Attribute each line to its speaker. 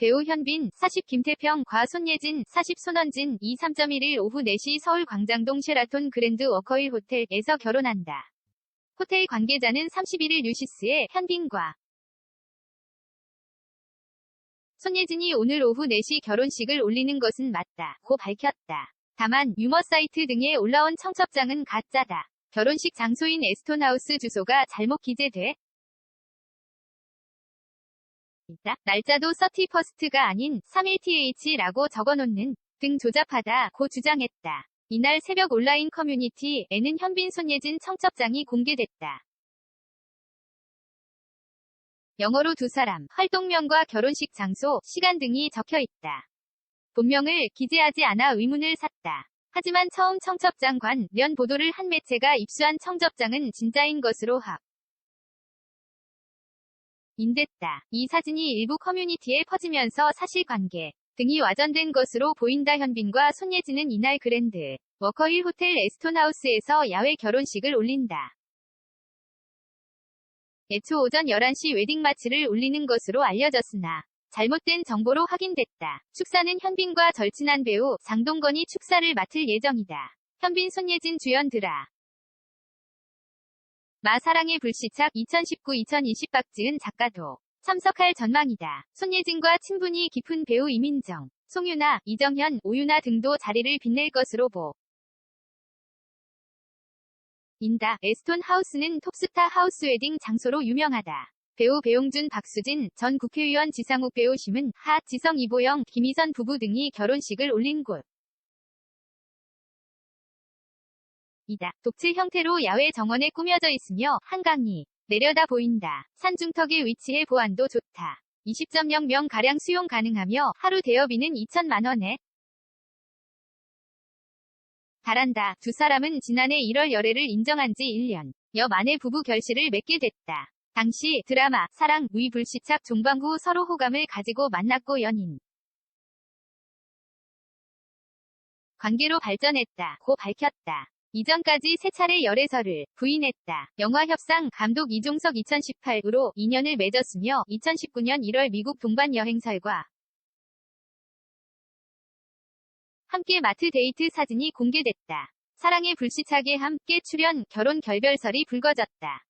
Speaker 1: 현빈 40 김태평 과 손예진 40 손원진 2 3.1일 오후 4시 서울 광장동 쉐라톤 그랜드 워커힐 호텔에서 결혼한다. 호텔 관계자는 31일 뉴시스에 현빈과 손예진이 오늘 오후 4시 결혼식을 올리는 것은 맞다고 밝혔다. 다만 유머 사이트 등에 올라온 청첩장은 가짜다. 결혼식 장소인 에스톤하우스 주소가 잘못 기재돼 있다. 날짜도 31스트가 아닌 31th라고 적어놓는 등 조잡하다 고 주장했다. 이날 새벽 온라인 커뮤니티에는 현빈 손예진 청첩장이 공개됐다. 영어로 두 사람, 활동명과 결혼식 장소, 시간 등이 적혀 있다. 본명을 기재하지 않아 의문을 샀다. 하지만 처음 청첩장 관련 보도를 한 매체가 입수한 청첩장은 진짜인 것으로 확 인됐다. 이 사진이 일부 커뮤니티에 퍼지면서 사실관계 등이 와전된 것으로 보인다. 현빈과 손예진은 이날 그랜드 워커힐 호텔 에스톤하우스에서 야외 결혼식을 올린다. 애초 오전 11시 웨딩마치를 올리는 것으로 알려졌으나 잘못된 정보로 확인됐다. 축사는 현빈과 절친한 배우 장동건이 축사를 맡을 예정이다. 현빈 손예진 주연 드라. 마 사랑의 불시착 2019-2020 박지은 작가도 참석할 전망이다. 손예진과 친분이 깊은 배우 이민정, 송유나, 이정현, 오유나 등도 자리를 빛낼 것으로 보. 인다. 에스톤 하우스는 톱스타 하우스 웨딩 장소로 유명하다. 배우 배용준 박수진 전 국회의원 지상욱 배우 심은 하 지성 이보영 김희선 부부 등이 결혼식을 올린 곳. 이다. 독채 형태로 야외 정원에 꾸며져 있으며 한강이 내려다 보인다. 산중턱에 위치해 보안도 좋다. 20.0명 가량 수용 가능하며 하루 대여비는 2천만 원에 달한다. 두 사람은 지난해 1월 열애를 인정한 지 1년 여 만에 부부 결실을 맺게 됐다. 당시 드라마 사랑 의 불시착 종방 후 서로 호감을 가지고 만났고 연인 관계로 발전했다 고 밝혔다. 이전까지 세 차례 열애설을 부인했다. 영화 협상 감독 이종석 2018으로 인연을 맺었으며 2019년 1월 미국 동반 여행설과 함께 마트 데이트 사진이 공개됐다. 사랑의 불시착에 함께 출연 결혼 결별설이 불거졌다.